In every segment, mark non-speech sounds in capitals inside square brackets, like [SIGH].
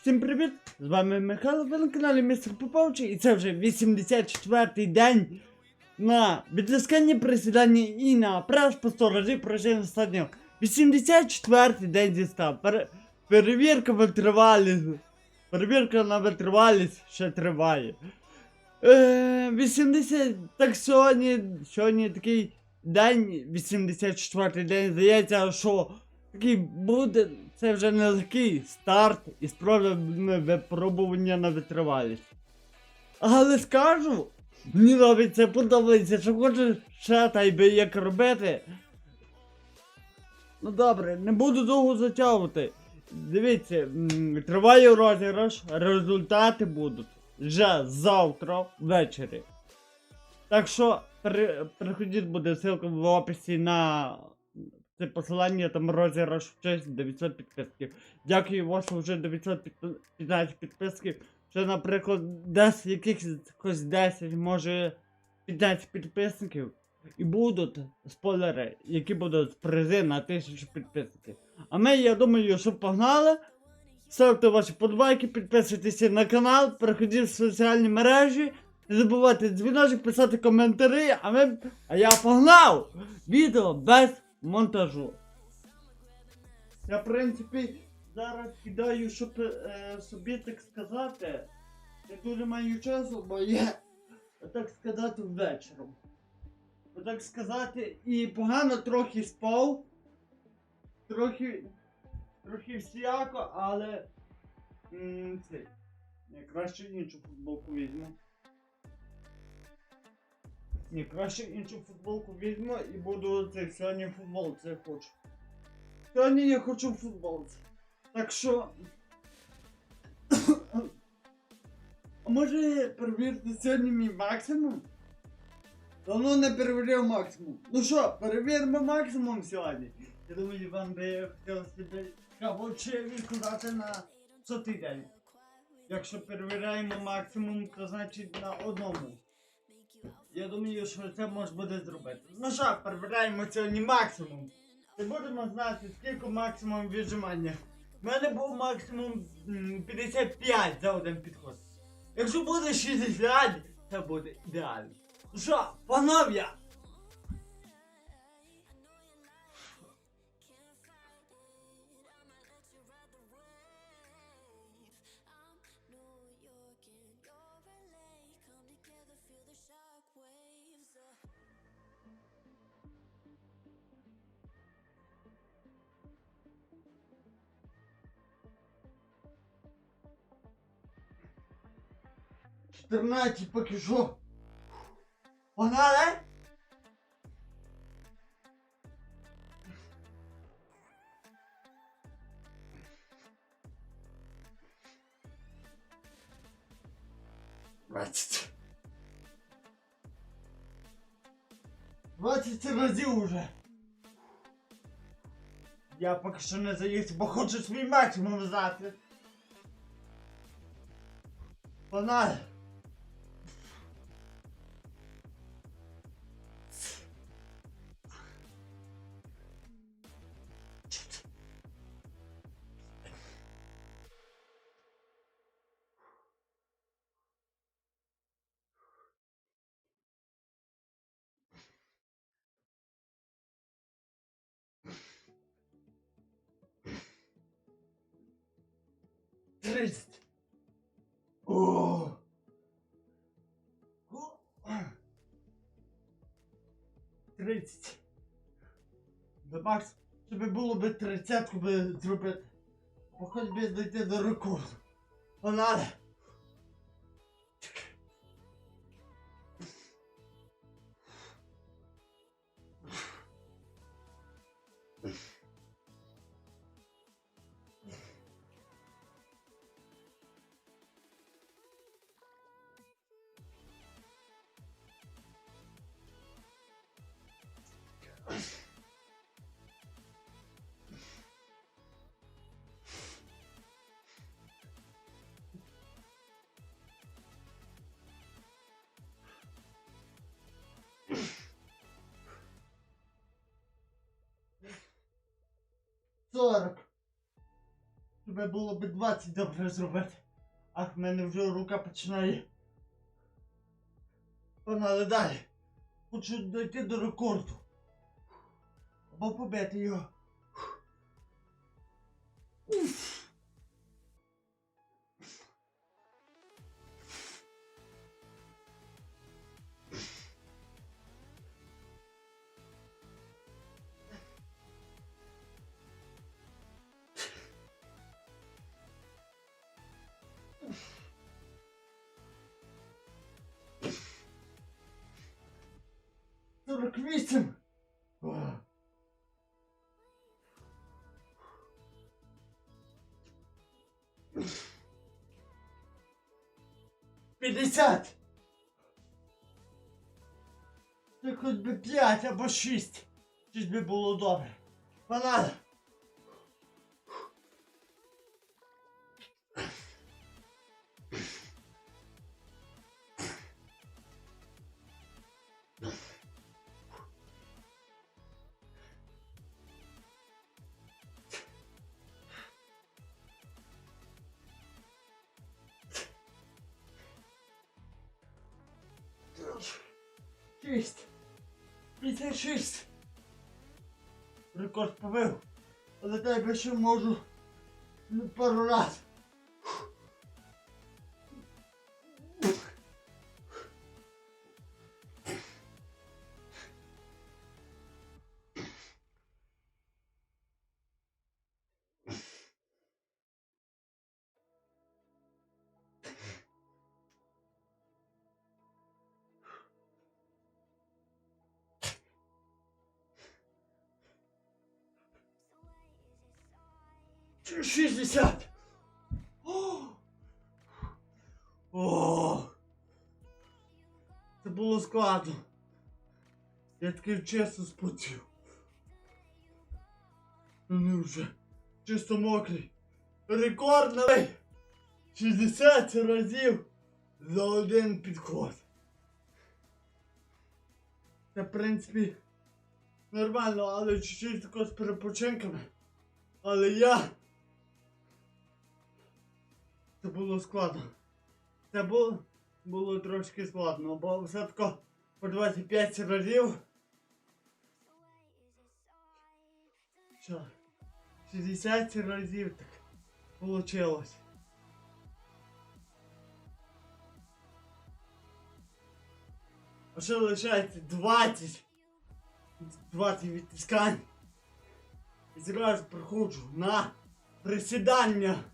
Всім привіт! З вами Михайло, ви на каналі Містер Поповичі, і це вже 84-й день на відтисканні присідання і на прес по 100 разів прожив останнього. 84-й день 100. Пере... Перевірка витривалість. Перевірка на витривалість ще триває. Е, 80. Так сьогодні. Сьогодні такий день, 84-й день, здається, що такий буде. Це вже не легкий старт і спробуємо випробування на витривалість. Але скажу, мені навіть це подобається, що хочу ще та й би як робити. Ну добре, не буду довго затягувати. Дивіться, триває розіграш, результати будуть вже завтра ввечері. Так що при, приходіть буде ссылка в описі на це посилання, там розіграш в честь 900 підписків. Дякую вас вже 915 підписків. Ще, наприклад, десь якихось 10, може 15 підписників. І будуть спойлери, які будуть призи на 1000 підписників. А ми, я думаю, що погнали. Ставте ваші подбайки, підписуйтесь на канал, переходіть в соціальні мережі. Не забувайте дзвіночок, писати коментарі, а ми. А я погнав! Відео без монтажу. Я, в принципі, зараз кидаю, щоб е, собі так сказати. Я дуже маю часу, бо я, так сказати, вечором. Так сказати, і погано трохи спав. Трохи. Трохи всяко, але. М, це. Я краще іншу футболку візьму. Ні, краще іншу футболку візьму і буду це сьогодні футболці хочу. Сьогодні я хочу футболці. Так що. А [COUGHS] може перевірити сьогодні мій максимум? Давно не перевіряв максимум. Ну що, перевіримо максимум сьогодні. Я думаю, вам би я хотів собі кавоче відкладати на сотий день. Якщо перевіряємо максимум, то значить на одному. Я думаю, що це може буде зробити. Ну що, перевіряємо сьогодні максимум. І будемо знати, скільки максимум віджимання. У мене був максимум 55 за один підход. Якщо буде 60, це буде ідеально. Ну що, панов'я! 14 поки що. Погнали! Двадцять. Двадцять разів уже. Я поки що не заїхав, бо хочу свій максимум здати. Погнали! Тридцать. О. Тридцять. Макс, щоб було би тридцятку би зробити. Хоч би дійти до рекорду. Погнали. Сорок. Тебе було б 20 добре зробити. Ах, в мене вже рука починає. Погнали далі. Хочу дойти до рекорду. Або побити його. Уф. 48. Пятьдесят. Так хоч би п'ять або шість. Щось би було добре. Банан. 56. 56. Рекорд побив. Але тебе ще можу пару раз. Шістдесят. О! О! Це було складно. Я такий чесно спотів. Ну вже. Чисто мокрий. Рекорд новий. 60 разів за один підход. Це, в принципі, нормально, але чуть-чуть тако з перепочинками. Але я. Це було складно. Це було, було трошки складно, бо все тако по 25 разів. Що? 60 разів так получилось. А що лишається 20? 20 відтискань. І зразу приходжу на присідання.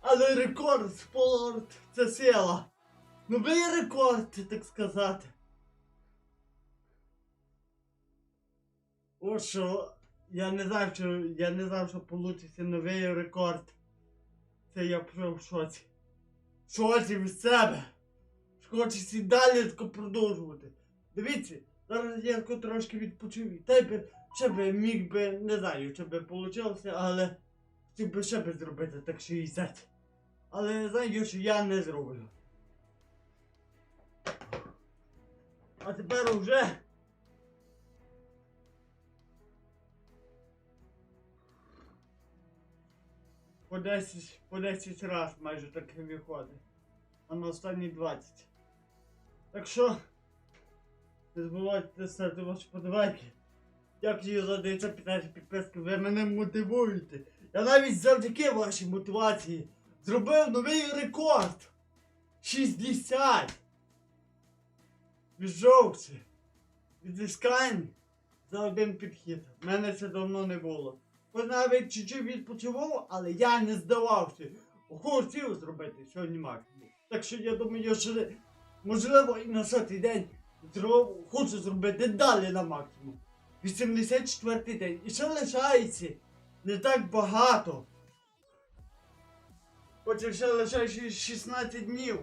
Але рекорд спорт це сила. Новий рекорд, так сказати. От що я не знав, що я не знав, що получиться новий рекорд. Це я в. В шоці від себе. Хочеться далі тако продовжувати. Дивіться, зараз я трошки відпочив. і би ще би міг би, не знаю, чи би вийшло, але хотів би ще би зробити так 60. Але знаю, що я не зроблю. А тепер уже. По 10, по 10 раз майже так виходить. А на останні 20. Так що. Не забувайте ставити ваші подавайки. Дякую за 915 підписки, ви мене мотивуєте. Я навіть завдяки вашій мотивації зробив новий рекорд. 60. Віджовці. Відіскань за один підхід. У мене це давно не було. Хоч навіть чуть-чуть відпочивав, але я не здавався. Хотів зробити сьогодні максимум. Так що я думаю, що можливо і на сотий день хочу зробити далі на максимум. 84 день. І ще лишається не так багато. Хоч ще лишається 16 днів.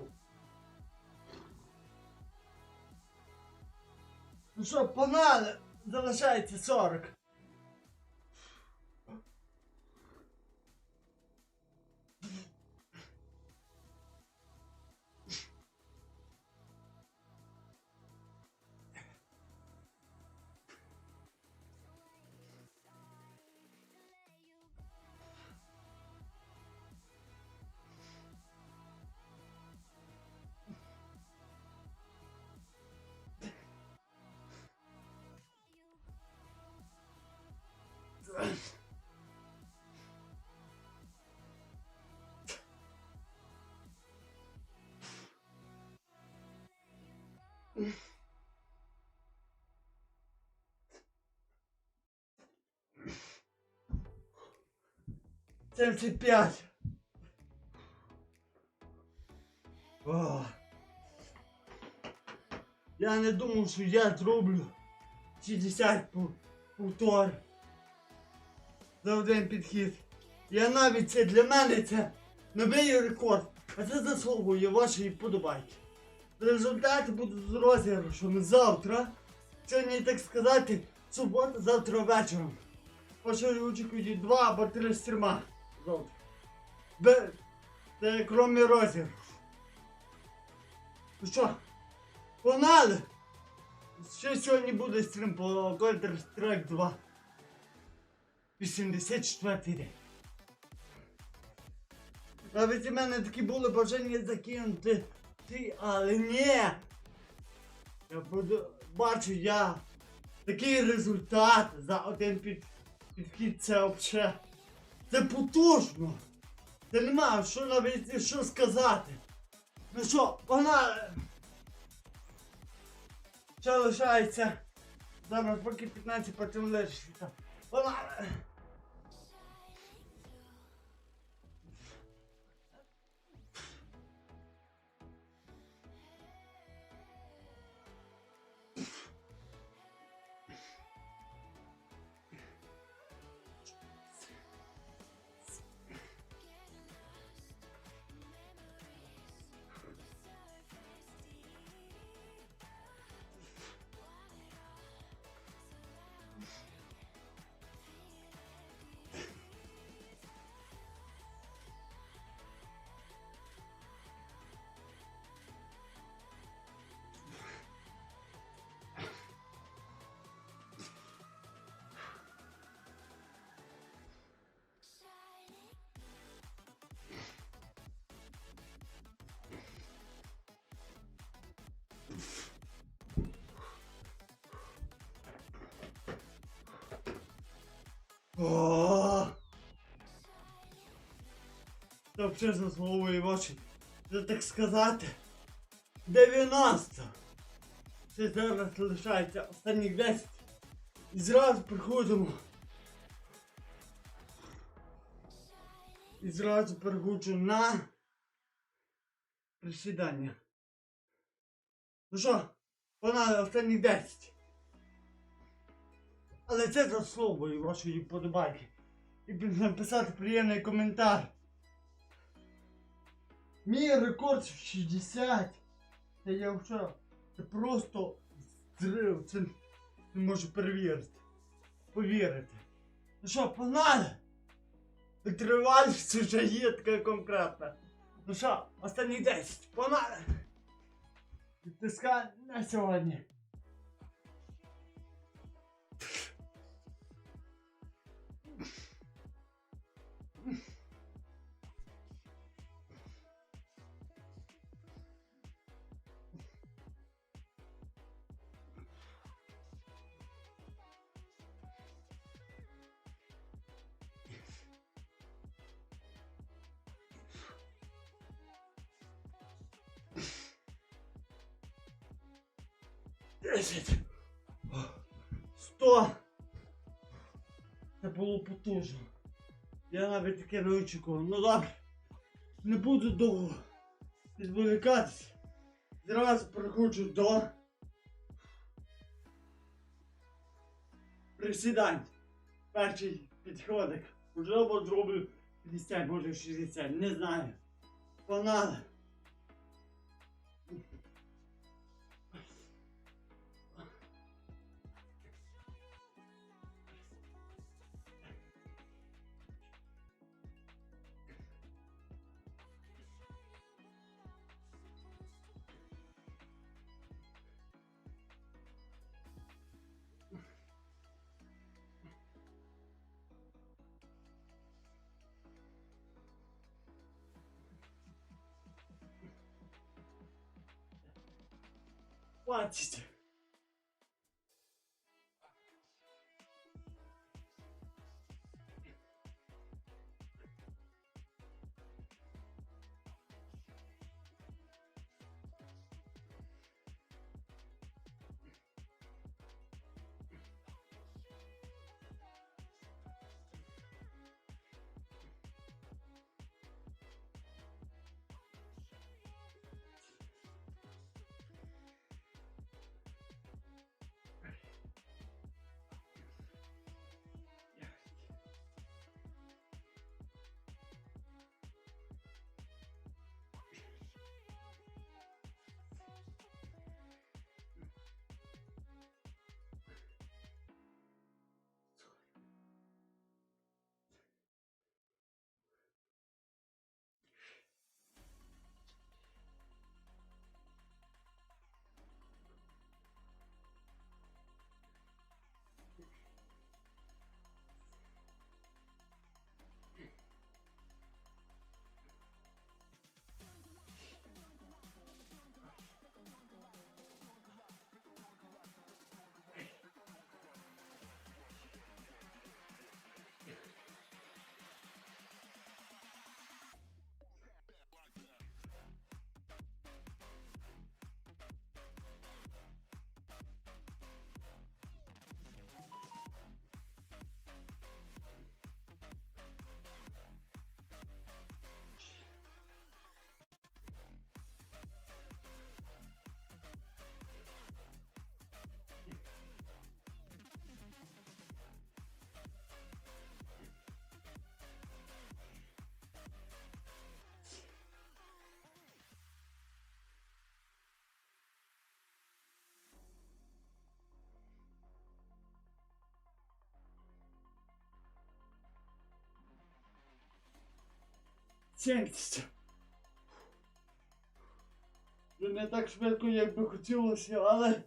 Ну що, погнали! Залишається 40. Семьдесят пять. Я не думав, що я зроблю 60 повтор за один підхід. Я навіть це для мене це новий рекорд. А це заслуговує вашої подобайки. Результати будуть з розіграшем завтра. Сьогодні, так сказати, субота, завтра вечором. Ваші очікують два або три стріма завтра. Бе... Це крім розіграшу. Ну що, погнали! Ще сьогодні буде стрім по Counter-Strike 2. 84 день. Навіть у мене такі були бажання закинути ти, але ні. Я буду бачу я такий результат за один під, підхід це взагалі. Це потужно. Це нема що навіть що сказати. Ну що, вона ще лишається. Зараз поки 15 потім лишиться. Вона. О! Та взагалі заслуговує ваші, це так сказати, 90. Це зараз лишається останніх 10. І зразу приходимо. І зразу переходжу на присідання. Ну що, вона останніх 10. Але це заслуговує вашої подобайки. І написати приємний коментар. Мій рекорд 60. Це я вчора. Це просто зрив. Це не можу перевірити. Повірити. Ну що, погнали? Витривалість вже є така конкретна. Ну що, останні 10. Погнали! Відтискай на сьогодні. Десять. Сто. Це було потужно. Я навіть таке не очікував. Ну добре. Не буду довго відволікатися. Зразу переходжу до присідань. Перший підходик. Можливо, зроблю 50, може 60, не знаю. Погнали. Manchester 70. Вже не так швидко, як би хотілося, але.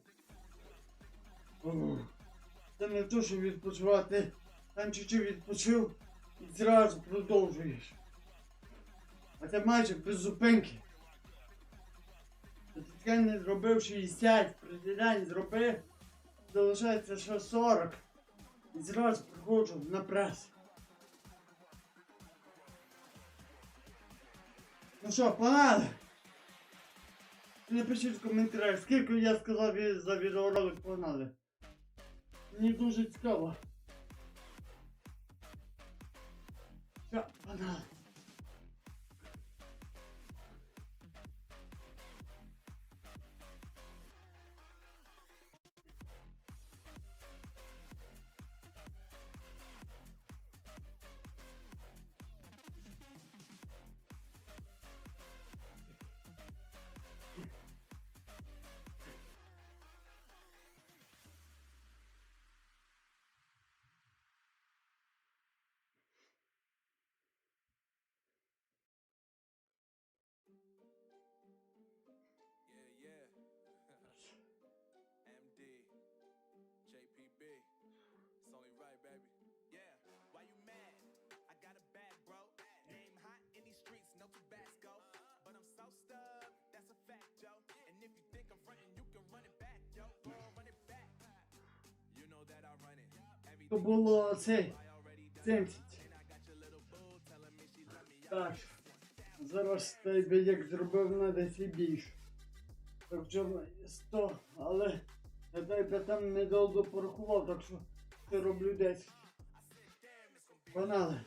Це не то, що відпочивати. Там чуть-чуть відпочив і зразу продовжуєш. А це майже без зупинки. Ти не зробив 60, присідань зробив, залишається ще 40. І зразу приходжу на прес. Ну що, погнали? Напишіть в коментарях, скільки я сказав за відеоролик погнали. Мені дуже цікаво. Все, погнали. Me було цей me. Так. Зараз тебе як зробив на 10 більше. Так що 100, але я тебе там недовго порахував, так що ти роблю 10. Погнали.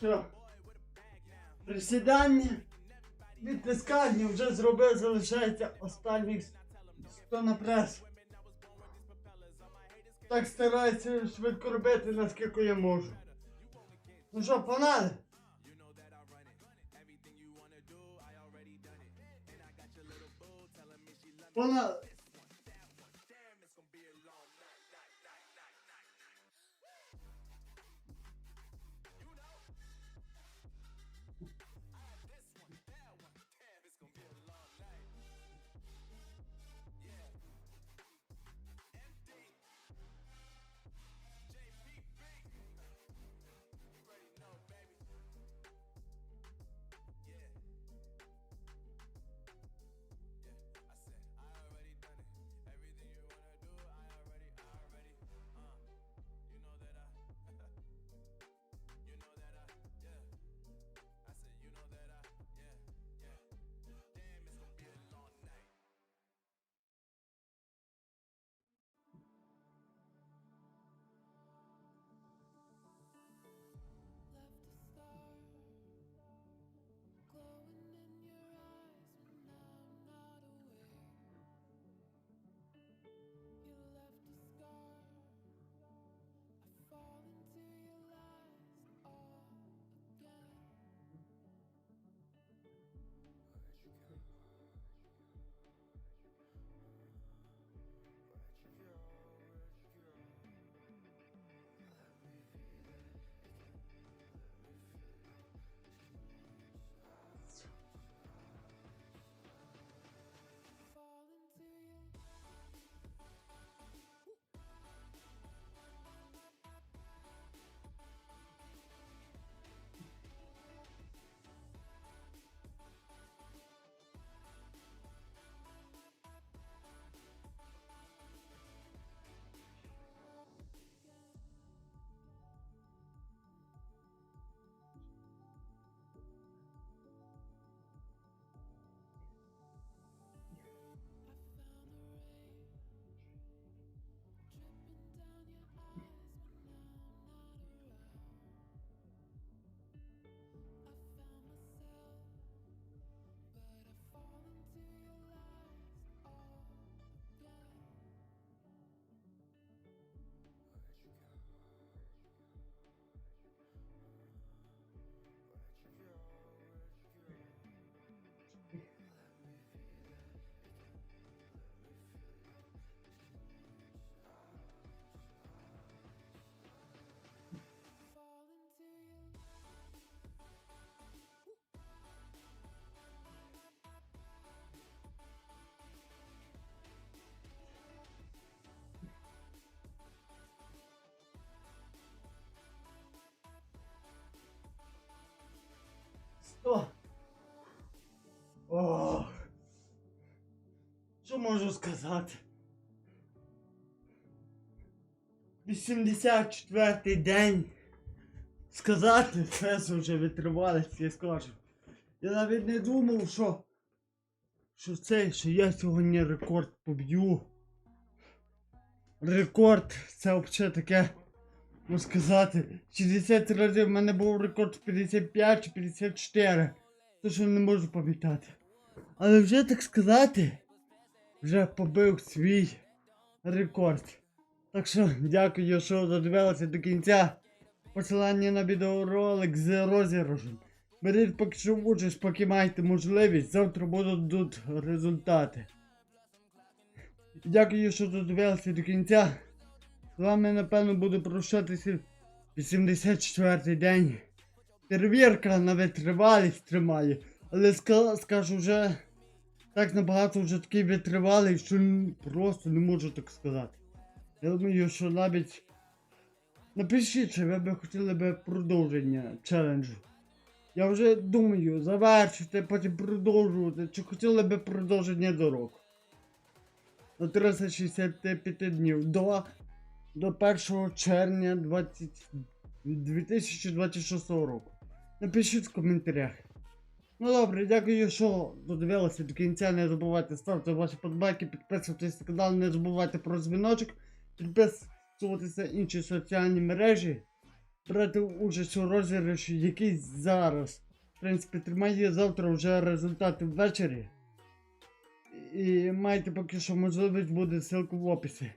Все. Присідання. Відтискання вже зробив, залишається останніх 100 на прес. Так стараюся швидко робити, наскільки я можу. Ну що, погнали? You можу сказати? 84-й день. Сказати, це вже витривалість, я скажу. Я навіть не думав, що. Що це, що я сьогодні рекорд поб'ю. Рекорд, це взагалі таке. Ну сказати, 60 разів в мене був рекорд 55 чи 54. То що не можу пам'ятати. Але вже так сказати, вже побив свій рекорд. Так що дякую, що додивилися до кінця. Посилання на відеоролик з розіграшем. Беріть поки що участь, поки маєте можливість. Завтра будуть тут результати. Дякую, що додивилися до кінця. З вами, напевно, буду прощатися 84-й день. Перевірка на витривалість тримає. Але ска- скажу вже так набагато вже такий витривалий, що просто не можу так сказати. Я думаю, що навіть напишіть, чи ви б хотіли б продовження челенджу. Я вже думаю, завершити, потім продовжувати, чи хотіли б продовження до року. До 365 днів до, до 1 червня 20, 2026 року. Напишіть в коментарях. Ну добре, дякую, що додивилися до кінця. Не забувайте ставити ваші подбайки, підписуватися на канал, не забувайте про дзвіночок, підписуватися інші соціальні мережі, брати участь у розіграші, який зараз, в принципі, тримає завтра вже результати ввечері. І маєте поки що можливість буде ссылку в описі.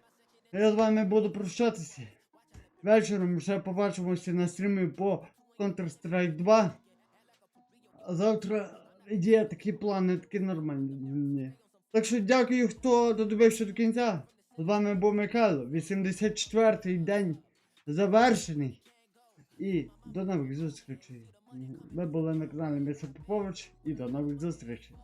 Я з вами буду прощатися. Вечором ще побачимося на стрімі по Counter-Strike 2. А завтра є такі плани, такі нормальні. Так що дякую, хто додивився до кінця. З вами був Михайло, 84-й день завершений. І до нових зустрічей. Ви були на каналі Місто Попович і до нових зустрічей.